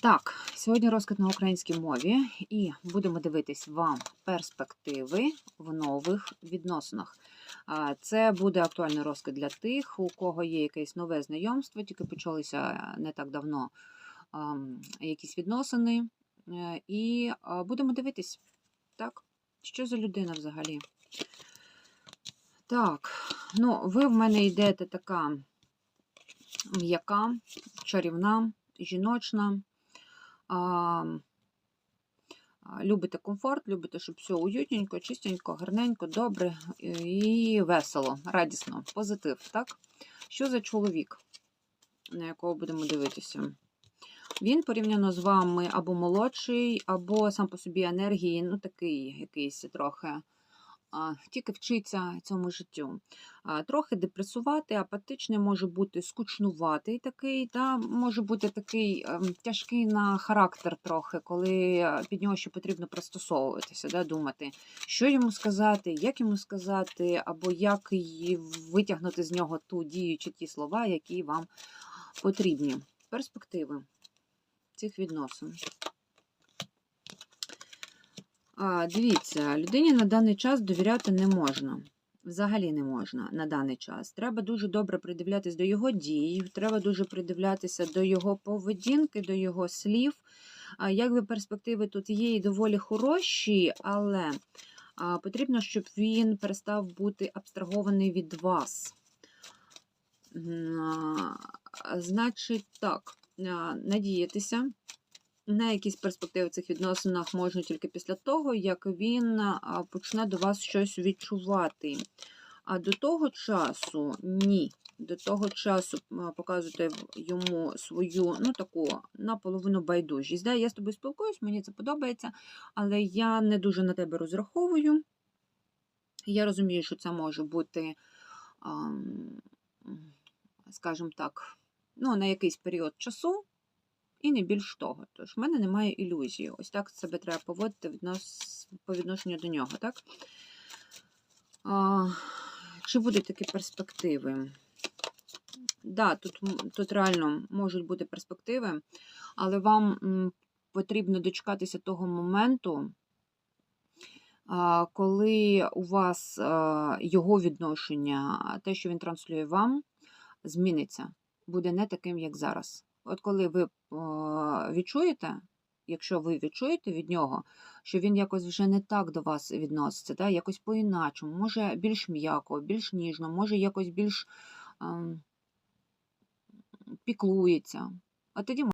Так, сьогодні розклад на українській мові, і будемо дивитись вам перспективи в нових відносинах. Це буде актуальний розклад для тих, у кого є якесь нове знайомство, тільки почалися не так давно якісь відносини. Е, І будемо дивитись, так, що за людина взагалі. Так, ну, ви в мене йдете така м'яка, чарівна, жіночна. Любите комфорт, любите, щоб все уютненько, чистенько, гарненько, добре і весело, радісно, позитив. так? Що за чоловік, на якого будемо дивитися? Він порівняно з вами або молодший, або сам по собі енергії, ну такий якийсь трохи. Тільки вчиться цьому життю. Трохи депресувати, апатичний може бути скучнуватий такий, та може бути такий ем, тяжкий на характер трохи, коли е, під нього ще потрібно пристосовуватися, да, думати, що йому сказати, як йому сказати, або як витягнути з нього ту дію чи ті слова, які вам потрібні. Перспективи цих відносин. Дивіться, людині на даний час довіряти не можна. Взагалі не можна на даний час. Треба дуже добре придивлятися до його дій, треба дуже придивлятися до його поведінки, до його слів. Якби перспективи тут є і доволі хороші, але потрібно, щоб він перестав бути абстрагований від вас. Значить, так, надіятися на якісь перспективи в цих відносинах можна тільки після того, як він почне до вас щось відчувати. А до того часу ні. До того часу показуйте йому свою, ну таку наполовину байдужість. Да? Я з тобою спілкуюсь, мені це подобається, але я не дуже на тебе розраховую. Я розумію, що це може бути, скажімо так, ну, на якийсь період часу, і не більш того. Тож в мене немає ілюзії. Ось так себе треба поводити по відношенню до нього. так? А, чи будуть такі перспективи? Да, тут, тут реально можуть бути перспективи, але вам потрібно дочекатися того моменту, коли у вас його відношення, те, що він транслює вам, зміниться, буде не таким, як зараз. От коли ви відчуєте, якщо ви відчуєте від нього, що він якось вже не так до вас відноситься, да, якось по-іначому, може більш м'яко, більш ніжно, може якось більш ем, піклується, а тоді